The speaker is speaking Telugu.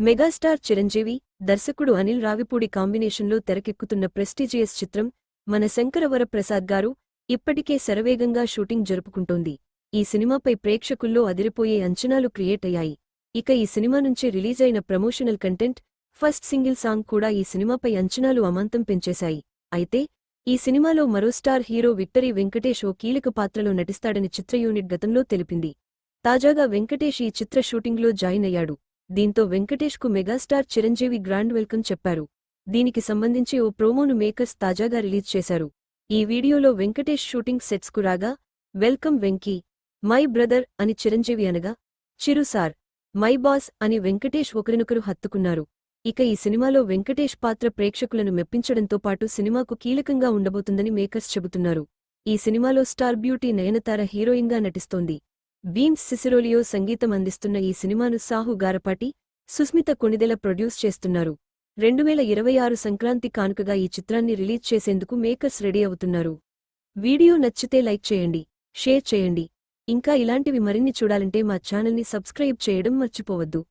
మెగాస్టార్ చిరంజీవి దర్శకుడు అనిల్ రావిపూడి కాంబినేషన్లో తెరకెక్కుతున్న ప్రెస్టీజియస్ చిత్రం మన శంకరవర ప్రసాద్ గారు ఇప్పటికే శరవేగంగా షూటింగ్ జరుపుకుంటోంది. ఈ సినిమాపై ప్రేక్షకుల్లో అదిరిపోయే అంచనాలు క్రియేట్ అయ్యాయి. ఇక ఈ సినిమా నుంచి రిలీజ్ అయిన promotional content first single song కూడా ఈ సినిమాపై అంచనాలు అమాంతం పెంచేశాయి. అయితే ఈ సినిమాలో మరో స్టార్ హీరో విక్టరీ వెంకటేష్ ఓ కీలక పాత్రలో నటిస్తాడని చిత్ర యూనిట్ గతంలో తెలిపింది. తాజాగా వెంకటేష్ ఈ చిత్ర షూటింగ్లో జాయిన్ అయ్యాడు. దీంతో వెంకటేష్కు మెగాస్టార్ చిరంజీవి గ్రాండ్ వెల్కమ్ చెప్పారు. దీనికి సంబంధించి ఓ ప్రోమోను మేకర్స్ తాజాగా రిలీజ్ చేశారు. ఈ వీడియోలో వెంకటేష్ షూటింగ్ సెట్స్కు రాగా వెల్కమ్ వెంకీ మై బ్రదర్ అని చిరంజీవి అనగా చిరు సార్ మై బాస్ అని వెంకటేష్ ఒకరినొకరు హత్తుకున్నారు. ఇక ఈ సినిమాలో వెంకటేష్ పాత్ర ప్రేక్షకులను మెప్పించడంతో పాటు సినిమాకు కీలకంగా ఉండబోతుందని మేకర్స్ చెబుతున్నారు. ఈ సినిమాలో స్టార్ బ్యూటీ నయనతార హీరోయిన్గా నటిస్తోంది. బీమ్స్ సిసిరోలియో సంగీతం అందిస్తున్న ఈ సినిమాను సాహు గారపాటి సుస్మిత కొణిదెల ప్రొడ్యూస్ చేస్తున్నారు. రెండువేల ఇరవై ఆరు సంక్రాంతి కానుకగా ఈ చిత్రాన్ని రిలీజ్ చేసేందుకు మేకర్స్ రెడీ అవుతున్నారు. వీడియో నచ్చితే లైక్ చేయండి షేర్ చేయండి. ఇంకా ఇలాంటివి మరిన్ని చూడాలంటే మా ఛానల్ని సబ్స్క్రైబ్ చేయడం మర్చిపోవద్దు.